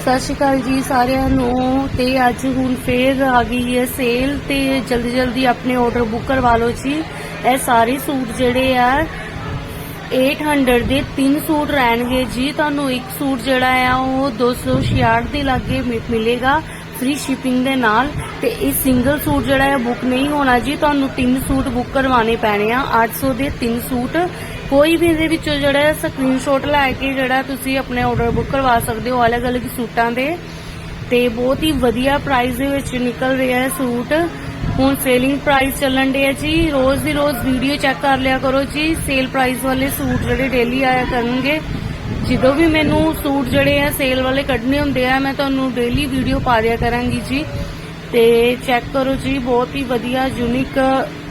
ਸਤਿ ਸ਼੍ਰੀ ਅਕਾਲ ਜੀ ਸਾਰਿਆਂ ਨੂੰ। ਤੇ ਅੱਜ ਹੁਣ ਫੇਰ ਆ ਗਈ ਹੈ ਸੇਲ ਤੇ ਜਲਦੀ ਜਲਦੀ ਆਪਣੇ ਆਰਡਰ ਬੁੱਕ ਕਰਵਾ ਲਓ ਜੀ। ਇਹ ਸਾਰੇ ਸੂਟ ਜਿਹੜੇ ਆ 800 ਦੇ ਤਿੰਨ ਸੂਟ ਰਹਿਣਗੇ ਜੀ। ਤੁਹਾਨੂੰ ਇੱਕ ਸੂਟ ਜਿਹੜਾ ਆ, ਉਹ 266 ਦੇ ਲਾਗੇ ਮਿਲੇਗਾ। ਫ੍ਰੀ ਸ਼ਿਪਿੰਗ ਦੇ ਨਾਲ ਤੇ ਇਹ ਸਿੰਗਲ ਸੂਟ ਜਿਹੜਾ ਹੈ ਬੁੱਕ ਨਹੀਂ ਹੋਣਾ ਜੀ, ਤੁਹਾਨੂੰ ਤਿੰਨ ਸੂਟ ਬੁੱਕ ਕਰਵਾਉਣੇ ਪੈਣੇ ਆ। 800 ਦੇ ਤਿੰਨ ਸੂਟ ਕੋਈ ਵੀ ਇਹਦੇ ਵਿੱਚੋਂ ਜਿਹੜਾ ਹੈ ਸਕਰੀਨਸ਼ਾਟ ਲੈ ਕੇ ਜਿਹੜਾ ਤੁਸੀਂ ਆਪਣੇ ਆਰਡਰ ਬੁੱਕ ਕਰਵਾ ਸਕਦੇ ਹੋ ਅਲੱਗ-ਅਲੱਗ ਸੂਟਾਂ ਦੇ। ਤੇ ਬਹੁਤ ਹੀ ਵਧੀਆ ਪ੍ਰਾਈਸ ਦੇ ਵਿੱਚ ਨਿਕਲ ਰਿਹਾ ਹੈ ਸੂਟ ਹੁਣ ਸੇਲਿੰਗ ਪ੍ਰਾਈਸ ਚੱਲਣ ਦੇ ਜੀ। ਰੋਜ਼ ਦੀ ਰੋਜ਼ ਵੀਡੀਓ ਚੈੱਕ ਕਰ ਲਿਆ ਕਰੋ ਜੀ। ਸੇਲ ਪ੍ਰਾਈਸ ਵਾਲੇ ਸੂਟ ਜਿਹੜੇ ਡੇਲੀ ਆਇਆ ਕਰਨਗੇ। ਜਦੋਂ ਵੀ ਮੈਨੂੰ ਸੂਟ ਜਿਹੜੇ ਆ ਸੇਲ ਵਾਲੇ ਕੱਢਨੇ ਹੁੰਦੇ ਆ, ਮੈਂ ਤੁਹਾਨੂੰ ਡੇਲੀ ਵੀਡੀਓ ਪਾ ਦਿਆ ਕਰਾਂਗੀ ਜੀ। ਤੇ ਚੈੱਕ ਕਰੋ ਜੀ, ਬਹੁਤ ਹੀ ਵਧੀਆ ਯੂਨਿਕ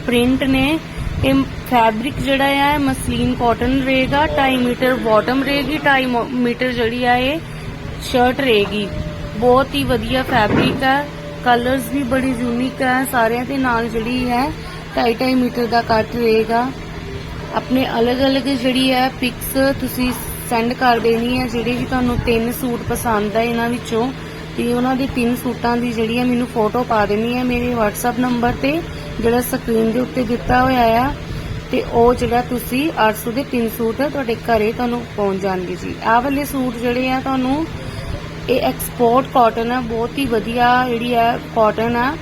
ਪ੍ਰਿੰਟ ਨੇ। ਇਹ ਫੈਬਰਿਕ ਜਿਹੜਾ ਆ ਮਸਲੀਨ ਕਾਟਨ ਰਹੇਗਾ 2.5 ਮੀਟਰ ਬਾਟਮ ਰਹੇਗੀ 2.5 ਮੀਟਰ ਜਿਹੜੀ ਆ ਇਹ ਸ਼ਰਟ ਰਹੇਗੀ ਬਹੁਤ ਹੀ ਵਧੀਆ ਫੈਬਰਿਕ ਹੈ ਕਲਰਸ ਵੀ ਬੜੀ ਯੂਨਿਕ ਹੈ ਸਾਰਿਆਂ ਦੇ ਨਾਲ ਜਿਹੜੀ ਹੈ 2.5 ਮੀਟਰ ਦਾ ਕੱਟ ਰਹੇਗਾ ਆਪਣੇ ਅਲੱਗ-ਅਲੱਗ ਜਿਹੜੀ ਹੈ ਪਿਕਸ ਤੁਸੀਂ ਸੈਂਡ ਕਰ ਦੇਣੀ ਹੈ ਜਿਹੜੇ ਵੀ ਤੁਹਾਨੂੰ ਤਿੰਨ ਸੂਟ ਪਸੰਦ ਆ ਇਹਨਾਂ ਵਿੱਚੋਂ। ਤੇ ਉਹਨਾਂ ਦੇ ਤਿੰਨ ਸੂਟਾਂ ਦੀ ਜਿਹੜੀ ਹੈ ਮੈਨੂੰ ਫੋਟੋ ਪਾ ਦੇਣੀ ਹੈ। ਮੇਰੇ WhatsApp ਨੰਬਰ ਤੇ ਜਿਹੜਾ ਸਕਰੀਨ ਦੇ ਉੱਤੇ ਦਿੱਤਾ ਹੋਇਆ ਆ ਤੇ ਉਹ ਜਿਹੜਾ ਤੁਸੀਂ 800 ਦੇ ਤਿੰਨ ਸੂਟ ਤੁਹਾਡੇ ਘਰੇ ਤੁਹਾਨੂੰ ਪਹੁੰਚ ਜਾਣਗੇ ਜੀ। ਆਹ ਵਾਲੇ ਸੂਟ ਜਿਹੜੇ ਆ ਤੁਹਾਨੂੰ ਇਹ ਐਕਸਪੋਰਟ ਕਾਟਨ ਆ, ਬਹੁਤ ਹੀ ਵਧੀਆ ਜਿਹੜੀ ਆ ਕਾਟਨ ਆ।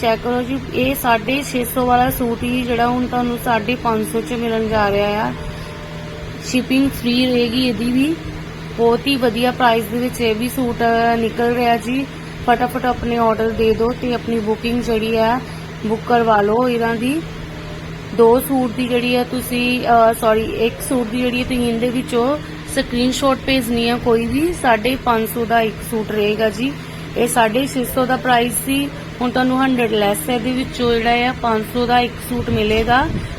ਚੈੱਕ ਕਰੋ ਜੀ, ਇਹ 650 ਵਾਲਾ ਸੂਟ ਹੀ ਜਿਹੜਾ ਹੁਣ ਤੁਹਾਨੂੰ 550 ਚ ਮਿਲਣ ਜਾ ਰਿਹਾ ਆ। ਸ਼ਿਪਿੰਗ ਫ੍ਰੀ ਰਹੇਗੀ, ਇਹਦੀ ਵੀ। ਬਹੁਤ ਹੀ ਵਧੀਆ ਪ੍ਰਾਈਸ ਦੇ ਵਿੱਚ ਇਹ ਵੀ ਸੂਟ ਨਿਕਲ ਰਿਹਾ ਜੀ। ਫਟਾਫਟ ਆਪਣੇ ਆਰਡਰ ਦੇ ਦਿਓ ਤੇ ਆਪਣੀ ਬੁਕਿੰਗ ਜਿਹੜੀ ਹੈ ਬੁੱਕ ਕਰਵਾ ਲਓ ਇਹਨਾਂ ਦੀ। ਦੋ ਸੂਟ ਦੀ ਜਿਹੜੀ ਹੈ ਤੁਸੀਂ ਸੌਰੀ ਇੱਕ ਸੂਟ ਦੀ ਜਿਹੜੀ ਹੈ ਤੁਸੀਂ ਇਹਦੇ ਵਿੱਚੋਂ ਸਕਰੀਨਸ਼ਾਟ ਭੇਜਣੀ ਹੈ ਕੋਈ ਵੀ। 550 ਦਾ ਇੱਕ ਸੂਟ ਰਹੇਗਾ ਜੀ। ਇਹ 650 ਦਾ ਪ੍ਰਾਈਸ ਸੀ। ਹੁਣ ਤੁਹਾਨੂੰ 100 ਲੈਸ ਇਹਦੇ ਵਿੱਚੋਂ ਜਿਹੜਾ ਹੈ 500 ਦਾ ਇੱਕ ਸੂਟ ਮਿਲੇਗਾ।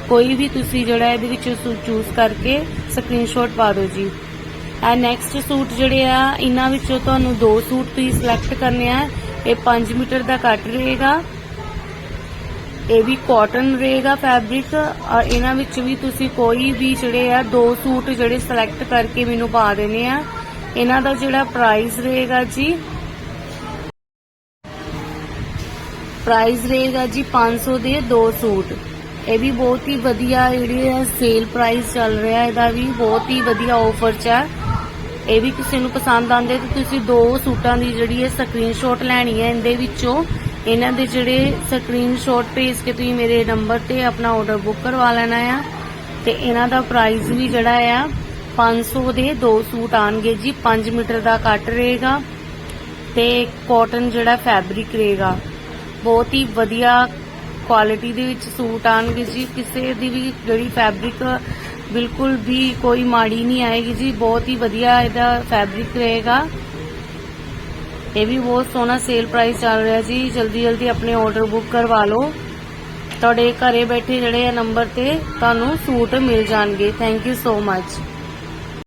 ਕੋਈ ਵੀ ਤੁਸੀਂ ਜਿਹੜਾ ਇਹਦੇ ਵਿੱਚੋਂ ਸੂਟ ਚੂਜ਼ ਕਰਕੇ ਸਕਰੀਨਸ਼ਾਟ ਪਾ ਦਿਓ ਜੀ। ਇਹ ਨੈਕਸਟ ਸੂਟ ਜਿਹੜੇ ਆ, ਇਹਨਾਂ ਵਿੱਚੋਂ ਤੁਹਾਨੂੰ ਦੋ ਸੂਟ ਤੁਸੀਂ ਸਿਲੈਕਟ ਕਰਨੇ ਆ। ਇਹ 5 ਮੀਟਰ ਦਾ ਕੱਟ ਰਹੇਗਾ। ਇਹ ਵੀ ਕਾਟਨ ਰਹੇਗਾ ਫੈਬਰਿਕ ਔਰ ਇਹਨਾਂ ਵਿੱਚ ਵੀ ਤੁਸੀਂ ਕੋਈ ਵੀ ਜਿਹੜੇ ਆ, ਦੋ ਸੂਟ ਜਿਹੜੇ ਸਿਲੈਕਟ ਕਰਕੇ ਮੈਨੂੰ ਪਾ ਦੇਣੇ ਆ। ਇਹਨਾਂ ਦਾ ਜਿਹੜਾ ਪ੍ਰਾਈਸ ਰਹੇਗਾ ਜੀ ਪ੍ਰਾਈਸ ਰਹੇਗਾ ਜੀ 500 ਦੇ ਦੋ ਸੂਟ। ਇਹ ਵੀ ਬਹੁਤ ਹੀ ਵਧੀਆ ਜਿਹੜੀ ਹੈ ਸੇਲ ਪ੍ਰਾਈਸ ਚੱਲ ਰਿਹਾ, ਇਹਦਾ ਵੀ ਬਹੁਤ ਹੀ ਵਧੀਆ ਆਫਰ 'ਚ ਹੈ ਇਹ ਵੀ ਕਿਸੇ ਨੂੰ ਪਸੰਦ ਆਉਂਦੇ ਤੇ ਤੁਸੀਂ ਦੋ ਸੂਟਾਂ ਦੀ ਜਿਹੜੀ ਹੈ ਸਕਰੀਨਸ਼ਾਟ ਲੈਣੀ ਹੈ ਇਹਦੇ ਵਿੱਚੋਂ। ਇਹਨਾਂ ਦੇ ਜਿਹੜੇ ਸਕਰੀਨਸ਼ਾਟ ਭੇਜ ਕੇ ਤੁਸੀਂ ਮੇਰੇ ਨੰਬਰ ਤੇ ਆਪਣਾ ਆਰਡਰ ਬੁੱਕ ਕਰਵਾ ਲੈਣਾ ਆ। ਤੇ ਇਹਨਾਂ ਦਾ ਪ੍ਰਾਈਸ ਵੀ ਜਿਹੜਾ ਆ 500 ਦੇ ਦੋ ਸੂਟ ਆਣਗੇ ਜੀ। 5 ਮੀਟਰ ਦਾ ਕੱਟ ਰਹੇਗਾ। ਤੇ ਕਾਟਨ ਜਿਹੜਾ ਫੈਬਰਿਕ ਰਹੇਗਾ। ਬਹੁਤ ਹੀ ਵਧੀਆ ਕੁਆਲਿਟੀ ਦੇ ਵਿੱਚ ਸੂਟ ਆਣਗੇ ਜੀ। ਕਿਸੇ ਦੀ ਵੀ ਜਿਹੜੀ ਫੈਬਰਿਕ ਬਿਲਕੁਲ ਵੀ ਕੋਈ ਮਾੜੀ ਨਹੀਂ ਆਏਗੀ ਜੀ। ਬਹੁਤ ਹੀ ਵਧੀਆ ਇਹਦਾ ਫੈਬਰਿਕ ਰਹੇਗਾ। ਇਹ ਵੀ ਬਹੁਤ ਸੋਹਣਾ ਸੇਲ ਪ੍ਰਾਈਸ ਚੱਲ ਰਿਹਾ ਜੀ। ਜਲਦੀ ਜਲਦੀ ਆਪਣੇ ਆਰਡਰ ਬੁੱਕ ਕਰਵਾ ਲਓ। ਤੁਹਾਡੇ ਘਰੇ ਬੈਠੇ ਜਿਹੜੇ ਆ ਨੰਬਰ ਤੇ ਤੁਹਾਨੂੰ ਸੂਟ ਮਿਲ ਜਾਣਗੇ। Thank you so much